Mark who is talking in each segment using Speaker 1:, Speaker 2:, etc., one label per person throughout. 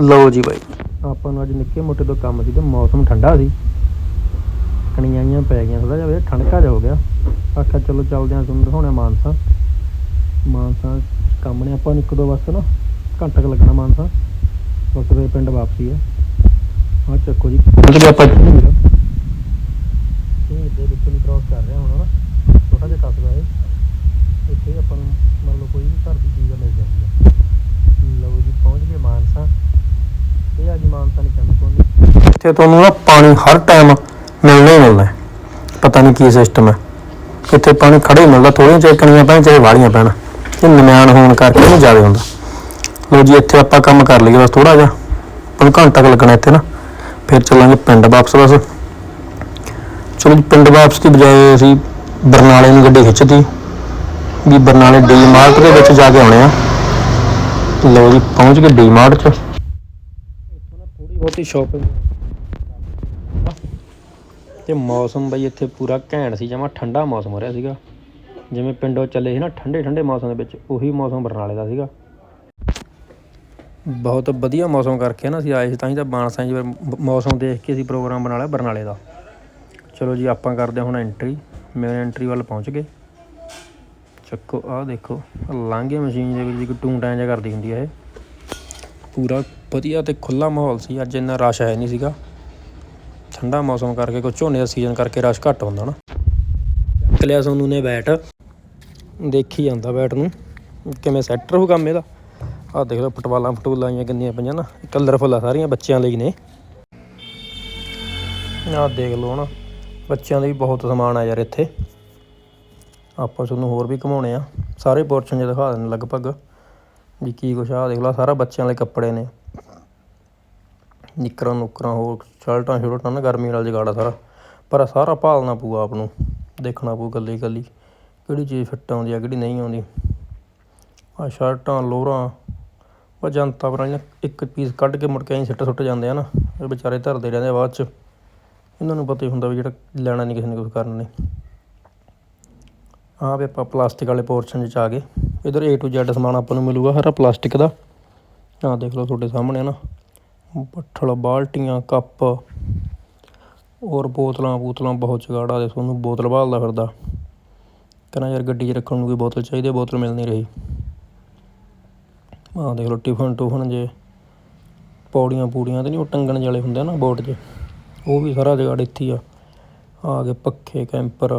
Speaker 1: ਲਓ ਜੀ ਬਾਈ। ਆਪਾਂ ਨੂੰ ਅੱਜ ਨਿੱਕੇ ਮੋਟੇ ਤੋਂ ਕੰਮ ਸੀ ਤੇ ਮੌਸਮ ਠੰਡਾ ਸੀ। ਕਣੀਆਂ ਆਈਆਂ ਪੈ ਗਈਆਂ ਥੋੜਾ ਜਿਹਾ ਵੀ ਠੰਡਕਾ ਜਾ ਹੋ ਗਿਆ। ਆਖਿਆ ਚਲੋ ਚੱਲਦੇ ਹਾਂ ਤੁਹਾਨੂੰ ਦਿਖਾਉਣੇ ਮਾਨਸਾ। ਮਾਨਸਾ ਕੰਮ ਨੇ ਆਪਾਂ ਨੂੰ ਇੱਕ ਦੋ ਬਸ ਨਾ ਘੰਟਾ ਕੁ ਲੱਗਣਾ ਮਾਨਸਾ। ਬਸ ਫਿਰ ਪਿੰਡ ਵਾਪਸੀ ਆ। ਆ ਚੱਕੋ ਜੀ। ਪਹੁੰਚ ਗਏ ਆਪਾਂ ਇਹ ਦੇ ਵਿੱਚ ਨੂੰ ਕ੍ਰਾਸ ਕਰ ਰਿਹਾ ਹੁਣ ਨਾ ਛੋਟਾ ਜਿਹਾ ਕਸਬਾ ਹੈ ਇੱਥੇ ਆਪਾਂ ਨੂੰ ਮੰਨ ਲਓ ਕੋਈ ਵੀ ਘਰ ਦੀ ਚੀਜ਼ ਮਿਲ ਜਾਂਦੀ ਹੈ ਲਓ ਜੀ ਪਹੁੰਚ ਗਏ ਮਾਨਸਾ ਇਹ ਅੱਜ ਮਾਨਸਾ ਨਹੀਂ ਕਹਿੰਦੇ ਕੋਈ ਇੱਥੇ ਤੁਹਾਨੂੰ ਨਾ ਪਾਣੀ ਹਰ ਟਾਈਮ ਮਿਲਣਾ ਹੀ ਮਿਲਣਾ ਹੈ। ਪਤਾ ਨਹੀਂ ਕੀ ਸਿਸਟਮ ਹੈ। ਇੱਥੇ ਪਾਣੀ ਖੜਾ ਮਿਲਦਾ ਥੋੜੀਆਂ ਚੇਕਣੀਆਂ ਪੈਣ, ਚਾਹੇ ਵਾਲੀਆਂ ਪੈਣ। ਇਹ ਨਿਮਾਣ ਹੋਣ ਕਰਕੇ ਨਹੀਂ ਜ਼ਿਆਦਾ ਹੁੰਦਾ। ਲਓ ਜੀ, ਇੱਥੇ ਆਪਾਂ ਕੰਮ ਕਰ ਲਈਏ ਬਸ ਥੋੜਾ ਜਿਹਾ। ਆਪਾਂ ਘੰਟਾ ਕੁ ਲੱਗਣਾ ਇੱਥੇ ਨਾ। ਫਿਰ ਚੱਲਾਂਗੇ ਪਿੰਡ ਵਾਪਸ ਬਸ। ਚਲੋ ਜੀ, ਪਿੰਡ ਵਾਪਸ ਦੀ ਬਜਾਏ ਅਸੀਂ ਬਰਨਾਲੇ ਨੂੰ ਗੱਡੀ ਖਿੱਚਤੀ। ਵੀ ਬਰਨਾਲੇ ਡੀ ਮਾਰਟ ਦੇ ਵਿੱਚ ਜਾ ਕੇ ਆਉਣੇ ਆ। ਲਓ ਜੀ, ਪਹੁੰਚ ਗਏ ਡੀ ਮਾਰਟ 'ਚ ਥੋੜੀ ਬਹੁਤੀ ਸ਼ਾਪਿੰਗ ਤੇ ਮੌਸਮ ਬਈ ਇੱਥੇ ਪੂਰਾ ਘੈਂਟ ਸੀ, ਜਮਾ ਠੰਡਾ ਮੌਸਮ ਹੋ ਰਿਹਾ ਸੀਗਾ। ਜਿਵੇਂ ਪਿੰਡੋਂ ਚੱਲੇ ਸੀ ਨਾ, ਠੰਡੇ ਠੰਡੇ ਮੌਸਮ ਦੇ ਵਿੱਚ, ਉਹੀ ਮੌਸਮ ਬਰਨਾਲੇ ਦਾ ਸੀਗਾ। ਬਹੁਤ ਵਧੀਆ ਮੌਸਮ ਕਰਕੇ ਨਾ ਅਸੀਂ ਆਏ ਸੀ, ਤਾਂ ਹੀ ਤਾਂ ਬਾਣਸਾਂ ਜੀ ਮੌਸਮ ਦੇਖ ਕੇ ਅਸੀਂ ਪ੍ਰੋਗਰਾਮ ਬਣਾ ਲਿਆ ਬਰਨਾਲੇ ਦਾ। ਚਲੋ ਜੀ, ਆਪਾਂ ਕਰਦੇ ਹਾਂ ਹੁਣ ਐਂਟਰੀ ਮੇਰੇ ਐਂਟਰੀ ਵੱਲ ਪਹੁੰਚ ਗਏ। ਚੱਕੋ, ਆਹ ਦੇਖੋ, ਲਾਂਘੇ ਮਸ਼ੀਨ ਦੇ ਵਿੱਚ ਇੱਕ ਟੂੰ ਟੈਂ ਜਿਹਾ ਕਰਦੀ ਹੁੰਦੀ ਹੈ ਇਹ। ਪੂਰਾ ਵਧੀਆ ਤੇ ਖੁੱਲਾ ਮਾਹੌਲ ਸੀ, ਅੱਜ ਇੰਨਾ ਰਸ਼ ਹੈ ਨਹੀਂ ਸੀਗਾ। ਠੰਡਾ ਮੌਸਮ ਕਰਕੇ ਕੋਈ ਝੋਨੇ ਦਾ ਸੀਜ਼ਨ ਕਰਕੇ ਰਸ਼ ਘੱਟ ਹੁੰਦਾ ਨਾ। ਚੱਕ ਲਿਆ ਸੋਨੂੰ ਨੇ ਬੈਟ। ਦੇਖੀ ਜਾਂਦਾ ਬੈਟ ਨੂੰ, ਕਿਵੇਂ ਸੈੱਟ ਰਹੂ ਕੰਮ ਇਹਦਾ। ਆਹ ਦੇਖ ਲਓ ਪਟਵਾਲਾਂ ਪਟੂਲਾਂ ਆਈਆਂ ਕਿੰਨੀਆਂ ਪਈਆਂ ਨਾ ਕਲਰਫੁੱਲ ਆ ਸਾਰੀਆਂ ਬੱਚਿਆਂ ਲਈ ਨੇ। ਆਹ ਦੇਖ ਲਓ ਨਾ ਬੱਚਿਆਂ ਲਈ ਵੀ ਬਹੁਤ ਸਮਾਨ ਆ ਯਾਰ ਇੱਥੇ। ਆਪਾਂ ਤੁਹਾਨੂੰ ਹੋਰ ਵੀ ਘਮਾਉਣੇ ਆ, ਸਾਰੇ ਪੋਰਸ਼ਨ ਜਿਹਾ ਦਿਖਾ ਦੇਣ ਲਗਭਗ। ਵੀ ਕੀ ਕੁਛ ਆ ਦੇਖ ਲਓ ਸਾਰਾ ਬੱਚਿਆਂ ਲਈ ਕੱਪੜੇ ਨੇ। ਨਿੱਕਰਾਂ ਨੁੱਕਰਾਂ ਹੋਰ ਸ਼ਰਟਾਂ ਸ਼ੁਰਟਾਂ ਨਾ ਗਰਮੀ ਨਾਲ ਜਗਾੜਾ ਸਾਰਾ। ਪਰ ਸਾਰਾ ਭਾਲਣਾ ਪਊ ਆਪ ਨੂੰ, ਦੇਖਣਾ ਪਊ ਇਕੱਲੀ ਇਕੱਲੀ ਕਿਹੜੀ ਚੀਜ਼ ਫਿੱਟ ਆਉਂਦੀ ਆ, ਕਿਹੜੀ ਨਹੀਂ ਆਉਂਦੀ। ਆ ਸ਼ਰਟਾਂ, ਲੋਰਾਂ, ਉਹ ਜਨਤਾ ਪਰਾਂ ਇੱਕ ਪੀਸ ਕੱਢ ਕੇ ਮੁੜ ਕੇ ਐਂ ਸਿੱਟ ਸੁੱਟ ਜਾਂਦੇ ਆ ਨਾ, ਇਹ ਵਿਚਾਰੇ ਧਰਦੇ ਰਹਿੰਦੇ ਆ ਬਾਅਦ ਚ। ਇਹਨਾਂ ਨੂੰ ਪਤਾ ਹੀ ਹੁੰਦਾ ਵੀ ਜਿਹੜਾ ਲੈਣਾ ਨਹੀਂ ਕਿਸੇ ਨੇ ਕੁਝ ਕਰਨਾ ਨਹੀਂ। ਆਹ ਵੀ ਆਪਾਂ ਪਲਾਸਟਿਕ ਵਾਲੇ ਪੋਰਸ਼ਨ 'ਚ ਆ ਗਏ। ਇਧਰ A to Z ਸਮਾਨ ਆਪਾਂ ਨੂੰ ਮਿਲੂਗਾ ਸਾਰਾ ਪਲਾਸਟਿਕ ਦਾ। ਆਹ ਦੇਖ ਲਓ ਤੁਹਾਡੇ ਸਾਹਮਣੇ ਆ ਨਾ। ਬੱਠਲ ਬਾਲਟੀਆਂ, ਕੱਪ ਔਰ ਬੋਤਲਾਂ ਬੋਤਲਾਂ ਬਹੁਤ ਜਗਾੜਾ ਆ ਤੁਹਾਨੂੰ ਬੋਤਲ ਭਾਲਦਾ ਫਿਰਦਾ। ਕਹਿੰਦਾ ਯਾਰ ਗੱਡੀ 'ਚ ਰੱਖਣ ਨੂੰ ਕੋਈ ਬੋਤਲ ਚਾਹੀਦੀ ਬੋਤਲ ਮਿਲ ਨਹੀਂ ਰਹੀ। ਆਹ ਦੇਖ ਲਓ, ਟਿਫਨ ਟੂਫਨ ਜੇ ਪੌੜੀਆਂ ਪੂੜੀਆਂ ਤੇ ਨਹੀਂ, ਉਹ ਟੰਗਣ ਵਾਲੇ ਹੁੰਦੇ ਨਾ ਬੋਟ 'ਚ, ਉਹ ਵੀ ਸਾਰਾ ਜੁਗਾੜ ਇੱਥੇ ਹੀ ਆ। ਆ ਗਏ ਪੱਖੇ, ਕੈਂਪਰ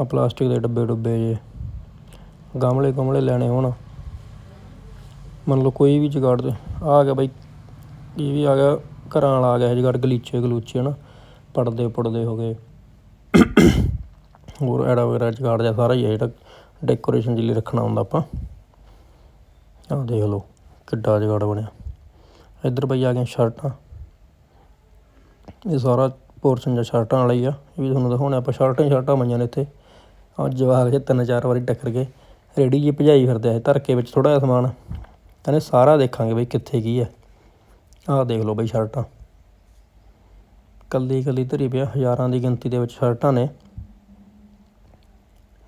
Speaker 1: ਆ ਪਲਾਸਟਿਕ ਦੇ ਡੱਬੇ ਡੁੱਬੇ ਜੇ, ਗਮਲੇ ਗਮਲੇ ਲੈਣੇ ਹੋਣ। ਮੰਨ ਲਓ ਕੋਈ ਵੀ ਜੁਗਾੜ 'ਤੇ ਆ ਗਿਆ ਬਾਈ ਇਹ ਵੀ ਆ ਗਿਆ, ਘਰਾਂ ਵਾਲਾ ਆ ਗਿਆ ਇਹ ਜਗਾੜ ਗਲੀਚੇ ਗਲੂਚੇ, ਹਨਾ? ਪੜਦੇ ਪੁੜਦੇ ਹੋ ਗਏ। ਹੋਰ ਐੜਾ ਵਗੈਰਾ ਜਗਾੜ ਜਿਹਾ ਸਾਰਾ ਹੀ ਹੈ ਜਿਹੜਾ ਡੈਕੋਰੇਸ਼ਨ ਲਈ ਰੱਖਣਾ ਹੁੰਦਾ ਆਪਾਂ। ਆਹ ਦੇਖ ਲਓ, ਕਿੱਡਾ ਜਗਾੜ ਬਣਿਆ। ਇੱਧਰ ਬਈ ਆ ਗਈਆਂ ਸ਼ਰਟਾਂ। ਇਹ ਸਾਰਾ ਪੋਰਸ਼ਨ ਜਾਂ ਸ਼ਰਟਾਂ ਵਾਲਾ ਹੀ ਆ। ਇਹ ਵੀ ਤੁਹਾਨੂੰ ਦਿਖਾਉਣੇ ਆਪਾਂ ਸ਼ਰਟਾਂ ਸ਼ਰਟਾਂ ਪਈਆਂ ਨੇ ਇੱਥੇ। ਆ ਜਵਾਕ ਜੇ ਤਿੰਨ ਚਾਰ ਵਾਰੀ ਟੱਕਰ ਗਏ। ਰੇੜੀ ਜੀ ਭਜਾਈ ਫਿਰਦੇ ਆ, ਇਹ ਧਰ ਕੇ ਵਿੱਚ ਥੋੜਾ ਜਿਹਾ ਸਮਾਨ। ਕਹਿੰਦੇ ਸਾਰਾ ਦੇਖਾਂਗੇ ਬਈ ਕਿੱਥੇ ਕੀ ਹੈ ਆਹ ਦੇਖ ਲਓ ਬਈ ਸ਼ਰਟਾਂ। ਕੱਲੀ ਕੱਲੀ ਧਰੀ ਪਿਆ ਹਜ਼ਾਰਾਂ ਦੀ ਗਿਣਤੀ ਦੇ ਵਿੱਚ ਸ਼ਰਟਾਂ ਨੇ।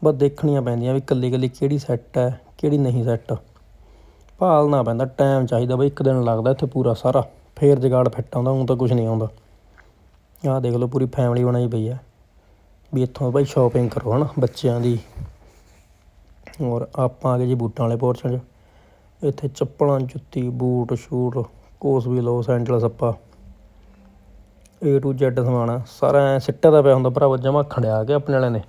Speaker 1: ਬਸ ਦੇਖਣੀਆਂ ਪੈਂਦੀਆਂ ਵੀ ਕੱਲੀ ਕੱਲੀ ਕਿਹੜੀ ਸੈੱਟ ਹੈ, ਕਿਹੜੀ ਨਹੀਂ ਸੈੱਟ ਭਾਲਣਾ ਪੈਂਦਾ ਟਾਈਮ ਚਾਹੀਦਾ ਬਈ, ਇੱਕ ਦਿਨ ਲੱਗਦਾ ਇੱਥੇ ਪੂਰਾ ਸਾਰਾ। ਫੇਰ ਜਗਾੜ ਫਿੱਟ ਆਉਂਦਾ ਹੁਣ ਤਾਂ ਕੁਝ ਨਹੀਂ ਆਉਂਦਾ। ਆਹ ਦੇਖ ਲਓ, ਪੂਰੀ ਫੈਮਿਲੀ ਬਣਾਈ ਪਈ ਹੈ। ਵੀ ਇੱਥੋਂ ਬਈ ਸ਼ਾਪਿੰਗ ਕਰੋ ਹਨਾ, ਬੱਚਿਆਂ ਦੀ। ਔਰ ਆਪਾਂ ਆ ਗਏ ਜੀ ਬੂਟਾਂ ਵਾਲੇ ਪੋਰਸ਼ਨ 'ਚ। ਇੱਥੇ ਚੱਪਲਾਂ, ਜੁੱਤੀ, ਬੂਟ, ਸ਼ੂਟ ਕੋਸ ਵੀ ਲਓ ਸੈਂਟਲ ਸੱਪਾ। A to Z ਸਮਾਨ ਆ। ਸਾਰਾ ਐ ਸਿੱਟਾ ਦਾ ਪਿਆ ਹੁੰਦਾ ਭਰਾਵਾ, ਜਮਾ ਖੜਿਆ ਕੇ ਆਪਣੇ ਵਾਲਿਆਂ ਨੇ।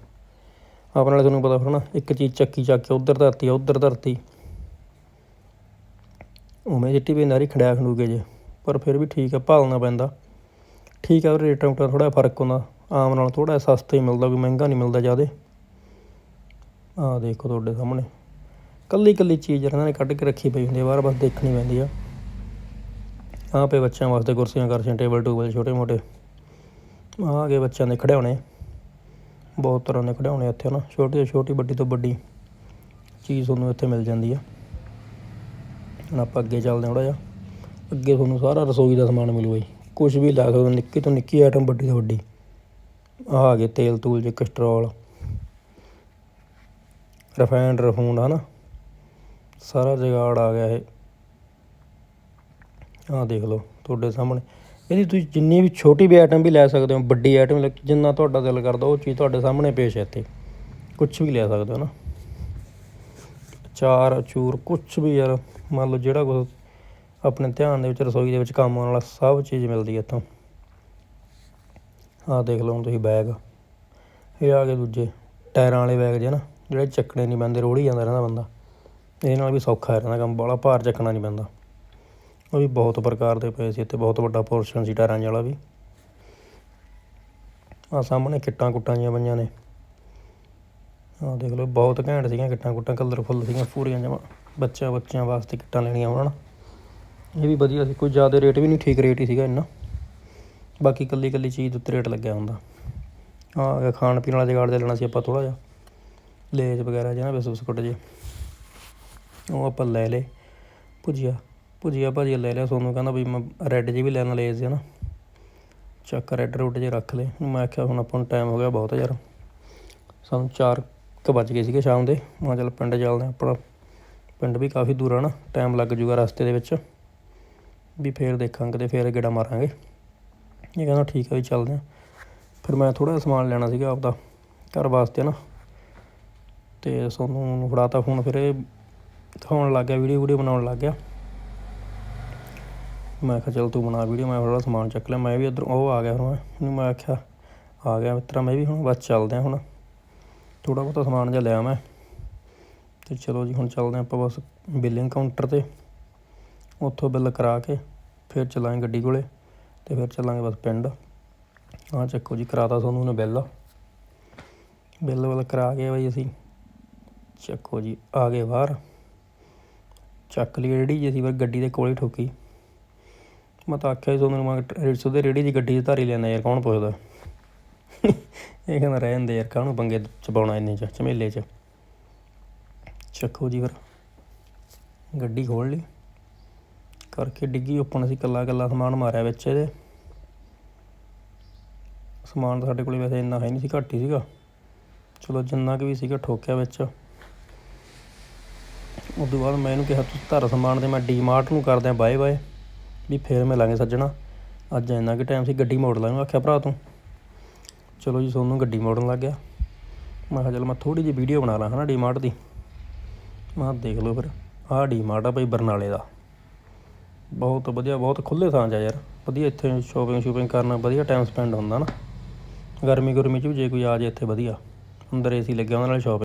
Speaker 1: ਆਪਣੇ ਵਾਲੇ ਤੁਹਾਨੂੰ ਪਤਾ ਫਿਰ ਨਾ ਇੱਕ ਚੀਜ਼ ਚੱਕੀ ਚੱਕ ਕੇ ਉਧਰ ਧਰਤੀ ਆ, ਉਧਰ ਧਰਤੀ। ਉਵੇਂ ਸਿੱਟੀ ਵੀ ਨਾਰੀ ਖੜਿਆ ਖੜੂਗੇ ਜੇ, ਪਰ ਫਿਰ ਵੀ ਠੀਕ ਆ, ਭਾਲਣਾ ਪੈਂਦਾ। ਠੀਕ ਆ, ਰੇਟ ਰੂਟਾਂ ਥੋੜਾ ਫ਼ਰਕ ਹੁੰਦਾ। ਆਮ ਨਾਲ ਥੋੜਾ ਸਸਤਾ ਹੀ ਮਿਲਦਾ, ਕੋਈ ਮਹਿੰਗਾ ਨਹੀਂ ਮਿਲਦਾ ਜ਼ਿਆਦੇ। ਆਹ ਦੇਖੋ ਤੁਹਾਡੇ ਸਾਹਮਣੇ। ਕੱਲੀ ਕੱਲੀ ਚੀਜ਼ ਇਹਨਾਂ ਨੇ ਕੱਢ ਕੇ ਰੱਖੀ ਪਈ ਹੁੰਦੀ ਆ, ਬਾਹਰ ਬਸ ਦੇਖਣੀ ਪੈਂਦੀ ਆ। ਆਹ ਪਏ ਬੱਚਿਆਂ ਵਾਸਤੇ ਕੁਰਸੀਆਂ ਕਰਸੀਆਂ ਟੇਬਲ ਟੂਬਲ ਛੋਟੇ ਮੋਟੇ। ਆਹ ਆ ਗਏ ਬੱਚਿਆਂ ਦੇ ਖਿਡੌਣੇ। ਬਹੁਤ ਤਰ੍ਹਾਂ ਦੇ ਖਿਡੌਣੇ ਇੱਥੇ ਨਾ, ਛੋਟੀ ਤੋਂ ਛੋਟੀ, ਵੱਡੀ ਤੋਂ ਵੱਡੀ ਚੀਜ਼ ਤੁਹਾਨੂੰ ਇੱਥੇ ਮਿਲ ਜਾਂਦੀ ਆ। ਹੁਣ ਆਪਾਂ ਅੱਗੇ ਚੱਲਦੇ ਹਾਂ ਥੋੜਾ ਜਿਹਾ। ਅੱਗੇ ਤੁਹਾਨੂੰ ਸਾਰਾ ਰਸੋਈ ਦਾ ਸਮਾਨ ਮਿਲੂਗਾ ਜੀ। ਕੁਝ ਵੀ ਲੈ ਸਕਦੇ ਨਿੱਕੀ ਤੋਂ ਨਿੱਕੀ ਆਈਟਮ ਵੱਡੀ ਤੋਂ ਵੱਡੀ। ਆਹ ਆ ਗਏ ਤੇਲ, ਤੂਲ, ਜੇ ਕਸਟਰੋਲ ਰਿਫਾਈਨਡ ਰਫੂਨ ਹਨਾ। ਸਾਰਾ ਜਗਾੜ ਆ ਗਿਆ ਇਹ। ਆਹ ਦੇਖ ਲਓ ਤੁਹਾਡੇ ਸਾਹਮਣੇ। ਇਹਦੀ ਤੁਸੀਂ ਜਿੰਨੀ ਵੀ ਛੋਟੀ ਵੀ ਆਈਟਮ ਵੀ ਲੈ ਸਕਦੇ ਹੋ, ਵੱਡੀ ਆਈਟਮ ਲੈ, ਜਿੰਨਾ ਤੁਹਾਡਾ ਦਿਲ ਕਰਦਾ ਉਹ ਚੀਜ਼ ਤੁਹਾਡੇ ਸਾਹਮਣੇ ਪੇਸ਼ ਹੈ ਇੱਥੇ। ਕੁਝ ਵੀ ਲੈ ਸਕਦੇ ਹੋ ਨਾ। ਚਾਰ ਅਚੂਰ ਕੁਝ ਵੀ ਯਾਰ, ਮੰਨ ਲਓ ਜਿਹੜਾ ਕੁਛ ਆਪਣੇ ਧਿਆਨ ਦੇ ਵਿੱਚ, ਰਸੋਈ ਦੇ ਵਿੱਚ ਕੰਮ ਆਉਣ ਵਾਲਾ ਸਭ ਚੀਜ਼ ਮਿਲਦੀ ਹੈ ਇੱਥੋਂ। ਆਹ ਦੇਖ ਲਓ ਹੁਣ ਤੁਸੀਂ ਬੈਗ ਇਹ ਆ ਗਏ ਦੂਜੇ, ਟਾਇਰਾਂ ਵਾਲੇ ਬੈਗ ਜੇ ਨਾ, ਜਿਹੜੇ ਚੱਕਣੇ ਨਹੀਂ ਪੈਂਦੇ, ਰੋੜੀ ਜਾਂਦਾ ਰਹਿੰਦਾ ਬੰਦਾ। ਇਹਦੇ ਨਾਲ ਵੀ ਸੌਖਾ ਰਹਿੰਦਾ ਕੰਮ ਬੜਾ ਭਾਰ ਚੱਕਣਾ ਨਹੀਂ ਪੈਂਦਾ। ਉਹ ਵੀ ਬਹੁਤ ਪ੍ਰਕਾਰ ਦੇ ਪਏ ਸੀ, ਇੱਥੇ ਬਹੁਤ ਵੱਡਾ ਪੋਰਸ਼ਨ ਸੀ ਟਾਇਰਾਂ ਵਾਲਾ ਵੀ। ਆ ਸਾਹਮਣੇ ਕਿੱਟਾਂ ਕੁੱਟਾਂ ਜੀਆਂ ਪਈਆਂ ਨੇ। ਆਹ ਦੇਖ ਲਓ, ਬਹੁਤ ਘੈਂਟ ਸੀਗੀਆਂ ਕਿੱਟਾਂ ਕੁੱਟਾਂ ਕਲਰਫੁੱਲ ਸੀਗੀਆਂ ਪੂਰੀਆਂ ਜਮਾਂ। ਬੱਚਿਆਂ ਬੱਚਿਆਂ ਵਾਸਤੇ ਕਿੱਟਾਂ ਲੈਣੀਆਂ ਹੋਣ ਇਹ ਵੀ ਵਧੀਆ ਸੀ, ਕੋਈ ਜ਼ਿਆਦਾ ਰੇਟ ਵੀ ਨਹੀਂ, ਠੀਕ ਰੇਟ ਹੀ ਸੀਗਾ ਇੰਨਾ। ਬਾਕੀ ਇਕੱਲੀ ਇਕੱਲੀ ਚੀਜ਼ ਦੇ ਉੱਤੇ ਰੇਟ ਲੱਗਿਆ ਹੁੰਦਾ। ਆਹ ਆ ਖਾਣ ਪੀਣ ਵਾਲਾ ਜਗਾੜ ਜਿਹਾ ਲੈਣਾ ਸੀ ਆਪਾਂ ਥੋੜ੍ਹਾ ਜਿਹਾ। ਲੇਜ ਵਗੈਰਾ ਜਿਹਾ ਨਾ ਬਿਸ ਬਿਸਕੁਟ ਜੇ ਉਹ ਆਪਾਂ ਲੈ ਲਏ, ਭੁਜੀਆ। ਭੁਜੀਆ ਭਾਜੀ ਲੈ ਲਿਆ ਸੋਨੂੰ, ਕਹਿੰਦਾ ਵੀ ਮੈਂ ਰੈੱਡ ਜੀ ਵੀ ਲੈਣਾ ਲੇਜ ਹੈ ਨਾ ਚੱਕ ਰੈੱਡ ਰੋਟ ਜੇ ਰੱਖ ਲਏ। ਮੈਂ ਆਖਿਆ ਹੁਣ ਆਪਾਂ ਨੂੰ ਟਾਈਮ ਹੋ ਗਿਆ ਬਹੁਤ ਯਾਰ। ਸਾਨੂੰ ਚਾਰ ਕੁ ਵੱਜ ਗਏ ਸੀਗੇ ਸ਼ਾਮ ਦੇ। ਮੈਂ ਚੱਲ ਪਿੰਡ ਚੱਲਦੇ ਹਾਂ, ਆਪਣਾ ਪਿੰਡ ਵੀ ਕਾਫੀ ਦੂਰ ਆ ਨਾ। ਟਾਈਮ ਲੱਗ ਜੂਗਾ ਰਸਤੇ ਦੇ ਵਿੱਚ। ਵੀ ਫੇਰ ਦੇਖਾਂਗੇ ਤੇ ਫੇਰ ਗੇੜਾ ਮਾਰਾਂਗੇ। ਇਹ ਕਹਿੰਦਾ ਠੀਕ ਆ ਵੀ ਚੱਲਦੇ ਹਾਂ। ਫਿਰ ਮੈਂ ਥੋੜ੍ਹਾ ਜਿਹਾ ਸਮਾਨ ਲੈਣਾ ਸੀਗਾ ਆਪਦਾ ਘਰ ਵਾਸਤੇ ਨਾ। ਤੇ ਸੋਨੂੰ ਨੂੰ ਫੜਾਤਾ ਫੋਨ ਫਿਰ ਇਹ ਦਿਖਾਉਣ ਲੱਗ ਗਿਆ ਵੀਡੀਓ ਵੀਡੀਓ ਬਣਾਉਣ ਲੱਗ ਗਿਆ। ਮੈਂ ਕਿਹਾ, ਚੱਲ ਤੂੰ ਬਣਾ ਵੀਡੀਓ, ਮੈਂ ਥੋੜ੍ਹਾ ਸਮਾਨ ਚੱਕ ਲਿਆ। ਮੈਂ ਵੀ ਇੱਧਰੋਂ ਉਹ ਆ ਗਿਆ ਹੁਣ ਮੈਂ। ਉਹਨੂੰ ਮੈਂ ਆਖਿਆ, ਆ ਗਿਆ ਮਿੱਤਰਾ, ਮੈਂ ਵੀ ਹੁਣ ਬਸ ਚੱਲਦੇ ਹਾਂ ਹੁਣ। ਥੋੜ੍ਹਾ ਬਹੁਤਾ ਸਮਾਨ ਜਿਹਾ ਲਿਆ ਮੈਂ। ਤੇ ਚਲੋ ਜੀ, ਹੁਣ ਚੱਲਦੇ ਹਾਂ ਆਪਾਂ ਬਸ ਬਿਲਿੰਗ ਕਾਊਂਟਰ ਤੇ। ਉੱਥੋਂ ਬਿੱਲ ਕਰਾ ਕੇ ਫਿਰ ਚੱਲਾਂਗੇ ਗੱਡੀ ਕੋਲੇ ਤੇ ਫਿਰ ਚੱਲਾਂਗੇ ਬਸ ਪਿੰਡ। ਆਹ ਚੱਕੋ ਜੀ, ਕਰਾਤਾ ਤੁਹਾਨੂੰ ਉਹਨੇ ਬਿੱਲ। ਬਿੱਲ ਵੱਲ ਕਰਾ ਕੇ ਬਈ ਅਸੀਂ ਚੱਕੋ ਜੀ, ਆ ਗਏ ਬਾਹਰ। ਚੱਕ ਲਈ ਜਿਹੜੀ ਜੀ ਅਸੀਂ ਫਿਰ ਗੱਡੀ ਦੇ ਕੋਲ ਹੀ ਠੋਕੀ। ਮੈਂ ਤਾਂ ਆਖਿਆ ਸੀ ਤੁਹਾਨੂੰ ਮੈਂ ਰਿਟਸ ਦੇ ਰੇੜੀ ਦੀ ਗੱਡੀ 'ਚ ਧਾਰੀ ਲੈਣਾ ਯਾਰ, ਕੌਣ ਪੁੱਛਦਾ? ਇਹ ਕਹਿੰਦਾ ਰਹਿ ਜਾਂਦੇ ਯਾਰ, ਕਾਹਨੂੰ ਪੰਗੇ ਚਬਾਉਣਾ ਇੰਨੇ ਚ, ਝਮੇਲੇ ਚ? ਚੱਕੋ ਜੀ ਫਿਰ। ਗੱਡੀ ਖੋਲ ਲਈ। ਕਰਕੇ ਡਿੱਗੀ ਓਪਨ ਅਸੀਂ ਕੱਲਾ ਕੱਲਾ ਸਮਾਨ ਮਾਰਿਆ ਵਿੱਚ ਇਹਦੇ। ਸਮਾਨ ਤਾਂ ਸਾਡੇ ਕੋਲੇ ਵੈਸੇ ਇੰਨਾ ਹੈ ਨਹੀਂ ਸੀ, ਘੱਟ ਹੀ ਸੀਗਾ। ਚਲੋ ਜਿੰਨਾ ਕੁ ਵੀ ਸੀਗਾ ਠੋਕਿਆ ਵਿੱਚ। ਉਸ ਤੋਂ ਬਾਅਦ ਮੈਂ ਇਹਨੂੰ ਕਿਹਾ ਤੁਸੀਂ ਧਰ ਸਮਾਨ ਤੇ ਮੈਂ ਡੀਮਾਰਟ ਨੂੰ ਕਰਦਿਆਂ ਬਾਏ ਬਾਏ ਵੀ ਫੇਰ ਮਿਲਾਂਗੇ ਸੱਜਣਾ। ਅੱਜ ਇੰਨਾ ਕਿ ਟਾਈਮ ਸੀ, ਗੱਡੀ ਮੋੜ ਲਾਂਗਾ। ਆਖਿਆ, ਭਰਾ ਤੂੰ। ਚਲੋ ਜੀ, ਸੋਨੂੰ ਗੱਡੀ ਮੋੜਨ ਲੱਗ ਗਿਆ। ਮੈਂ ਕਿਹਾ, ਚਲ ਮੈਂ ਥੋੜੀ ਜਿਹੀ ਵੀਡੀਓ ਬਣਾ ਲਾਂ ਹਨਾ ਡੀਮਾਰਟ ਦੀ। ਮੈਂ ਕਿਹਾ, ਦੇਖ ਲਓ ਫਿਰ। ਆਹ ਡੀਮਾਰਟ ਆ ਭਾਈ ਬਰਨਾਲੇ ਦਾ। ਬਹੁਤ ਵਧੀਆ, ਬਹੁਤ ਖੁੱਲੇ ਥਾਂ 'ਚ ਆ ਯਾਰ। ਵਧੀਆ ਇੱਥੇ ਸ਼ੋਪਿੰਗ ਸ਼ੂਪਿੰਗ ਕਰਨਾ, ਵਧੀਆ ਟਾਈਮ ਸਪੈਂਡ ਹੁੰਦਾ ਨਾ। ਗਰਮੀ ਗੁਰਮੀ 'ਚ ਵੀ ਜੇ ਕੋਈ ਆ ਜੇ ਇੱਥੇ ਵਧੀਆ। ਅੰਦਰ ਏਸੀ ਲੱਗਿਆ ਉਹਨਾਂ ਨਾਲ ਸ਼ੋਪਿੰਗ